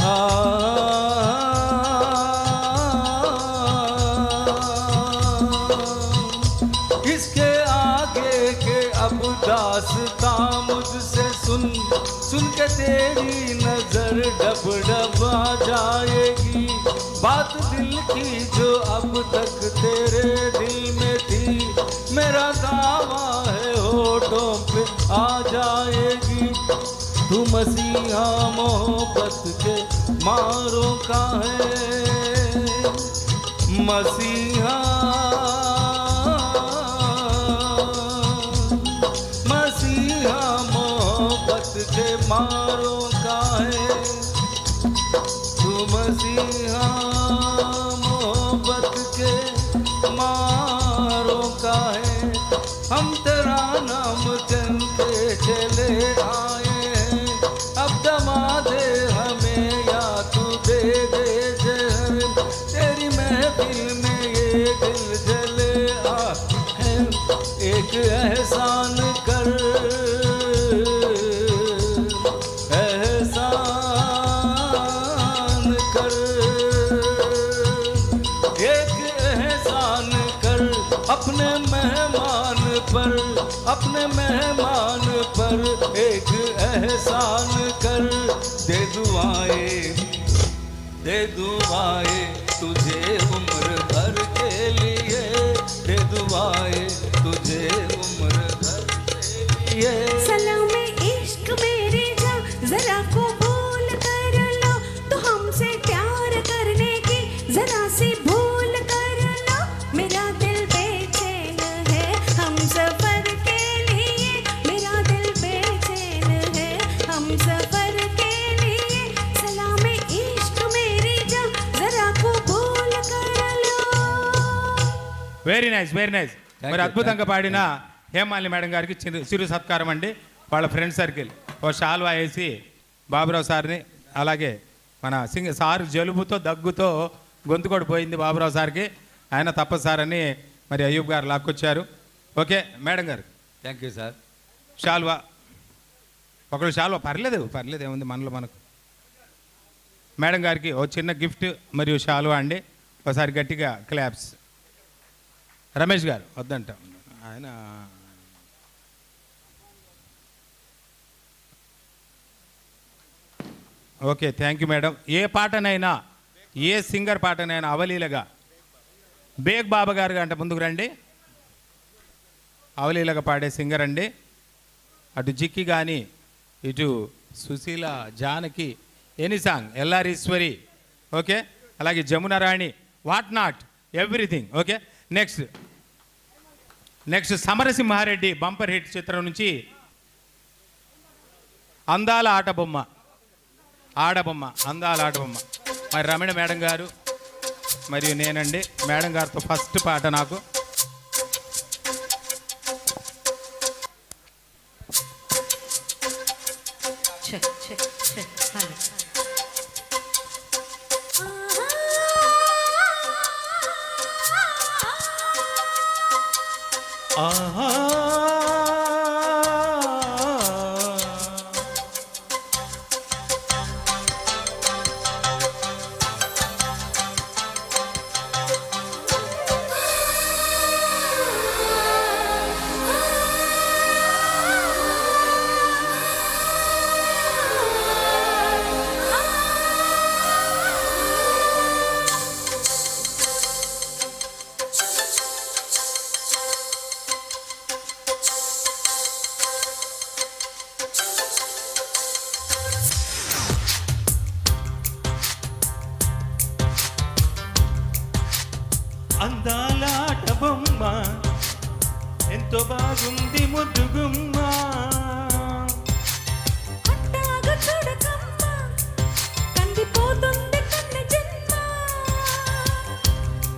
हाँ। किसके आगे के अब दासता मुझसे सुन सुन के तेरी नज़र डब डब आ जाएगी। बात दिल की जो अब तक तेरे दिल में थी, मेरा दावा है होठों पे आ जाएगी। तू मसीहा मोहब्बत के मारो का है। मसीहा मसीहा मोहब्बत के मारों का है। तू मसीहा। पर एक एहसान कर। दे दुआएँ दे दुआएँ। వెరీ నైస్ వెరీ నైస్ మరి అద్భుతంగా పాడిన హేమాలి మేడం గారికి చిరు చిరు సత్కారం అండి. వాళ్ళ ఫ్రెండ్ సర్కిల్ ఓ షాల్వా వేసి బాబురావు సార్ని అలాగే మన సింగ సార్ జలుబుతో దగ్గుతో గొంతు కూడా పోయింది బాబురావు సార్కి. ఆయన తప్ప సార్ అని మరి అయ్యూబ్ గారు లాక్కొచ్చారు. Okay madam garu. Thank you sir షాల్వా ఒకళ్ళు షాల్వా పర్లేదు పర్లేదు ఏముంది మనలో మనకు. మేడం గారికి ఓ చిన్న గిఫ్ట్ మరియు షాల్వా అండి. ఒకసారి గట్టిగా క్లాప్స్. రమేష్ గారు వద్దంట. ఆయన ఓకే థ్యాంక్ యూ మేడం. ఏ పాటనైనా ఏ సింగర్ పాటనైనా అవలీలగా. బేగ్ బాబా గారు అంటే ముందుకు రండి. అవలీలగా పాడే సింగర్ అండి. అటు జిక్కి కానీ ఇటు Susheela Janaki any song LR Eswari okay? అలాగే Jamunarani what not everything okay? Next next Samarasimha Reddy bumper hit చిత్రం నుంచి అందాల ఆట బొమ్మ ఆడబొమ్మ అందాల ఆటబొమ్మ. మరి రమణ మేడం గారు మరియు నేనండి మేడం గారితో ఫస్ట్ పాట నాకు. ఆహా అందాలాట బొమ్మ ఎంతో బాగుంది ముద్దుగుమ్మ.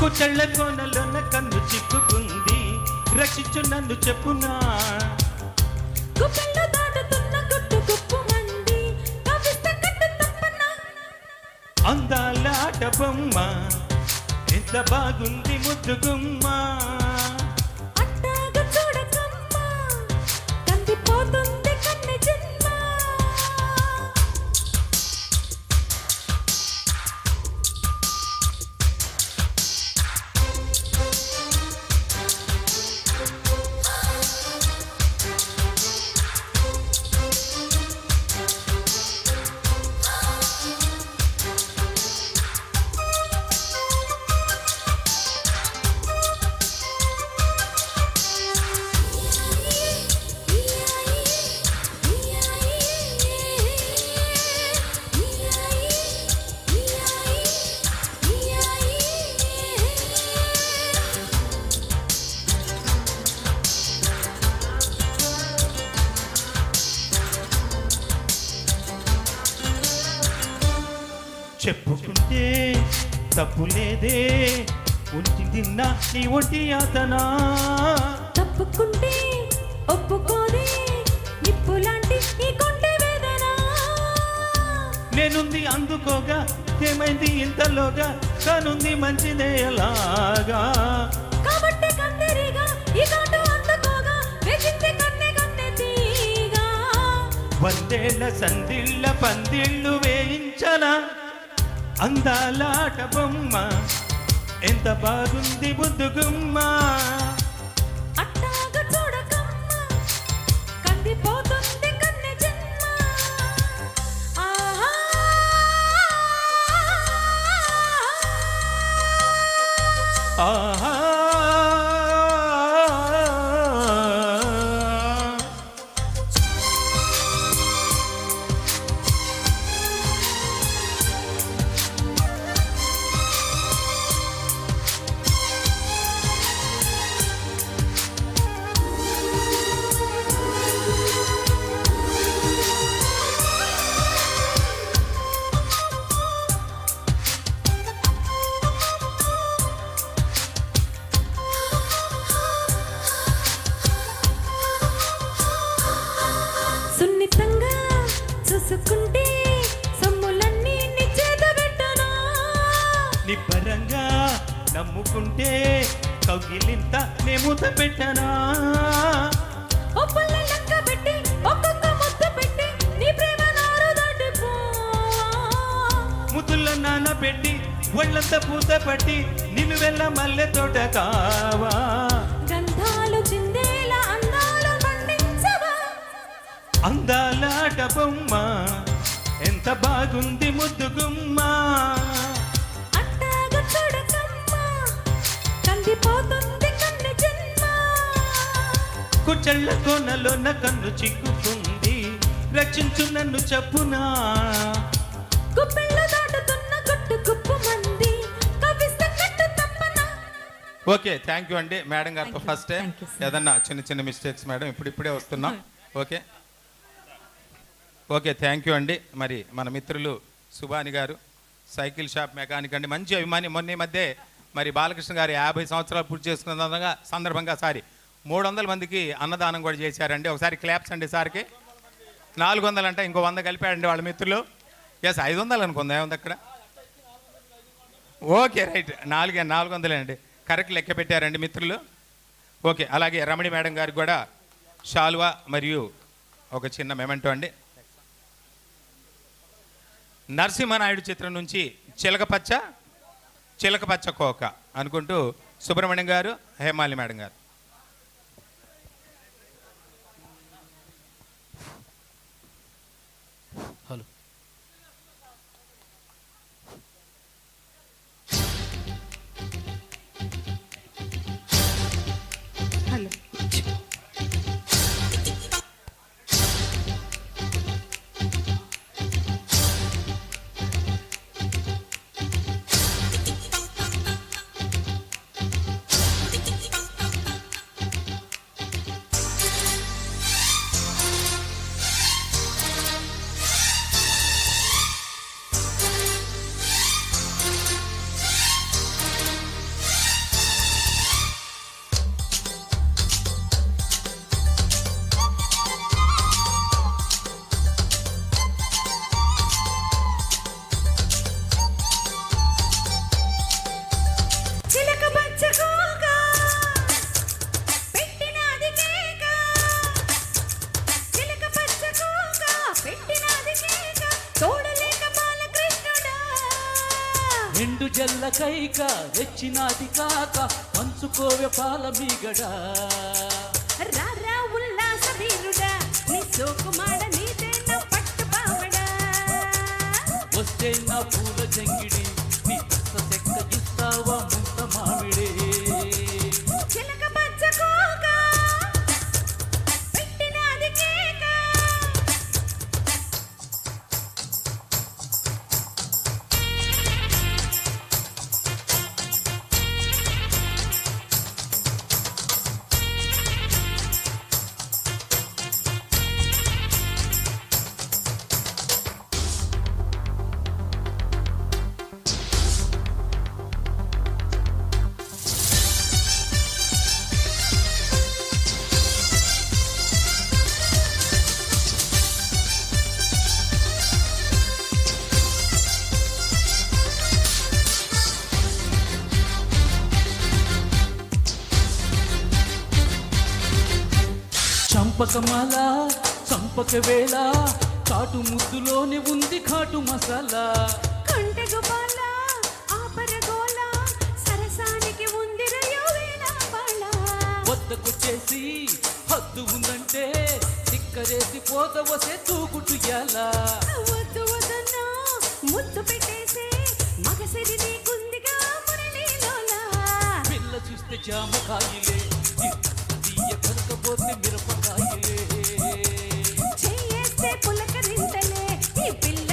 కుచళ్ళ కోనలోన కన్ను చిక్కుకుంది. రక్షించు నన్ను చెప్పునా. అందాలాట బొమ్మ ఎంత బాగుంది ముద్దుగుమ్మా తప్పు లేదే ఉంచి తిన్నా నీ ఒంటి అతనా తప్పుకుంటే ఒప్పుకోదే. నిప్పు లాంటి ఈ కొంటె వేదన. నేనుంది అందుకోగా ఏమైంది ఇంతలోగా. కానుంది మంచిదే ఎలాగా. కాబట్టి కందిరిగా ఈ కాటు అందుకోగా. వెజింది కన్నె కన్నె తీగా వందేళ్ళ సందిళ్ళ పందిళ్ళు వేయించనా. అందాలాట బొమ్మ. ఎంత బాగుంది జన్మ. ఆహా. నీ ప్రేమ నారు దాటిపో. ముద్దుల నాన్న పెట్టి ఒళ్ళంత పూత పట్టి నిలువెల్ల మల్లె తోట కావా? గంధాలు చిందేలా అందాలు అందాలాట బొమ్మ ఎంత బాగుంది ముద్దుగుమ్మ కందిపోతుంది కన్నె జన్మ కుచెళ్ళ కోనలోన కన్ను చిక్కుకుంది రక్షించు నన్ను చెప్పునా. గుప్పెళ్ళు దాటుతున్న గుట్టు గుప్పు మంది. కవిస్తే కట్టు తప్పనా. ఓకే థ్యాంక్ యూ అండి. మేడం గారితో ఫస్ట్ ఏదన్నా చిన్న చిన్న మిస్టేక్స్ మేడం ఇప్పుడు ఇప్పుడే వస్తున్నాం. ఓకే. ఓకే థ్యాంక్ యూ అండి. మరి మన మిత్రులు సుభాని గారు సైకిల్ షాప్ మెకానిక్ అండి. మంచి అభిమాని మొన్న ఈ మధ్య మరి బాలకృష్ణ గారు యాభై సంవత్సరాలు పూర్తి చేసుకున్న సందర్భంగా సారి మూడు వందల మందికి అన్నదానం కూడా చేశారండి. ఒకసారి క్లాప్స్ అండి సార్కి. నాలుగు వందలు అంటే ఇంకో వంద కలిపాడండి వాళ్ళ మిత్రులు. ఎస్ ఐదు వందలు అనుకుందా ఏముంది అక్కడ? ఓకే రైట్ నాలుగే నాలుగు వందలే అండి కరెక్ట్ లెక్క పెట్టారండి మిత్రులు. ఓకే అలాగే రమణి మేడం గారికి కూడా షాల్వా మరియు ఒక చిన్న మెమెంటో అండి. నరసింహనాయుడు చిత్రం నుంచి చిలకపచ్చ చిలకపచ్చ కోక అనుకుంటూ సుబ్రహ్మణ్యం గారు హేమాలి మేడం గారు. కైక రెచ్చినాది కాక పంచుకోవె పాల మీగడా. రారా ఉల్లాస వీరుడా నీ సోకుమాడ పట్టు వస్తే నా పూల జంగిడి నీ చెక్క ఇస్తావా చంపకమాల చంపక వేళ కాటు ముద్దులోనే ఉంది కాటు మసాలా. బాళ వద్దకొచ్చేసి హద్దు ఉందంటే తిక్కరేసి పోత వసే తూగుటు ఎలా వద్దు వదన్నా ముద్దు పెట్టేసే మగసిరి నీకుందిగా మురళీలోలా పిల్ల చూస్తే జామకాయలే తీయ కనుకపోతే మిరపకాయలే